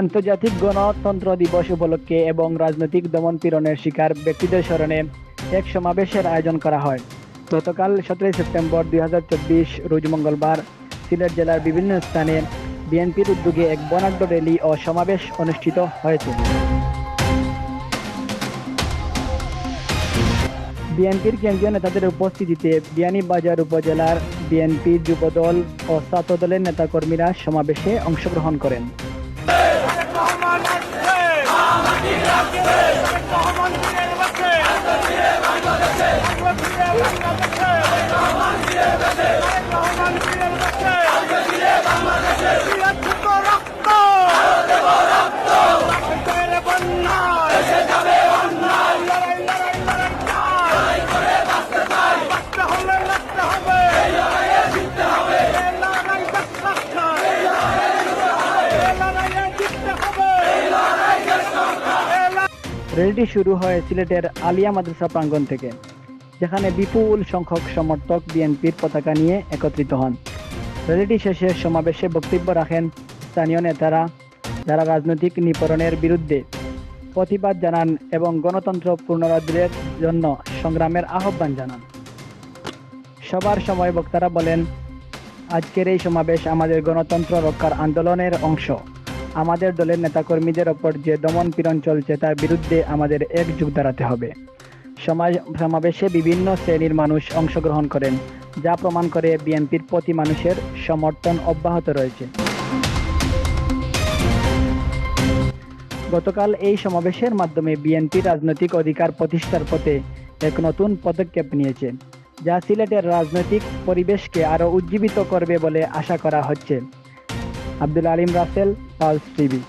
আন্তর্জাতিক গণতন্ত্র দিবস উপলক্ষে এবং রাজনৈতিক দমন পীড়নের শিকার ব্যক্তিদের স্মরণে এক সমাবেশের আয়োজন করা হয়। গতকাল সতেরোই সেপ্টেম্বর দু হাজার চব্বিশ, রোজ মঙ্গলবার, সিলেট জেলার বিভিন্ন স্থানে বিএনপির উদ্যোগে এক বনাঢ্য র্যালি ও সমাবেশ অনুষ্ঠিত হয়েছে। বিএনপির কেন্দ্রীয় নেতাদের উপস্থিতিতে বিয়ানীবাজার উপজেলার বিএনপির যুবদল ও ছাত্র দলের নেতাকর্মীরা সমাবেশে অংশগ্রহণ করেন। রহমান র্যালিটি শুরু হয় সিলেটের আলিয়া মাদ্রাসা প্রাঙ্গণ থেকে, যেখানে বিপুল সংখ্যক সমর্থক বিএনপির পতাকা নিয়ে একত্রিত হন। র্যালিটি শেষে সমাবেশে বক্তব্য রাখেন স্থানীয় নেতারা, যারা রাজনৈতিক নিপরণের বিরুদ্ধে প্রতিবাদ জানান এবং গণতন্ত্র পুনরুদ্ধারের জন্য সংগ্রামের আহ্বান জানান। সবার সময় বক্তারা বলেন, আজকের এই সমাবেশ আমাদের গণতন্ত্র রক্ষার আন্দোলনের অংশ। আমাদের দলের নেতাকর্মীদের ওপর যে দমন পীড়ন চলছে তার বিরুদ্ধে আমাদের একযুগ দাঁড়াতে হবে। সমাজ সমাবেশে বিভিন্ন শ্রেণির মানুষ অংশগ্রহণ করেন, যা প্রমাণ করে বিএনপির প্রতি মানুষের সমর্থন অব্যাহত রয়েছে। গতকাল এই সমাবেশের মাধ্যমে বিএনপি রাজনৈতিক অধিকার প্রতিষ্ঠার পথে এক নতুন পদক্ষেপ নিয়েছে, যা সিলেটের রাজনৈতিক পরিবেশকে আরও উজ্জীবিত করবে বলে আশা করা হচ্ছে। Abdul Alim Russell Pulse TV.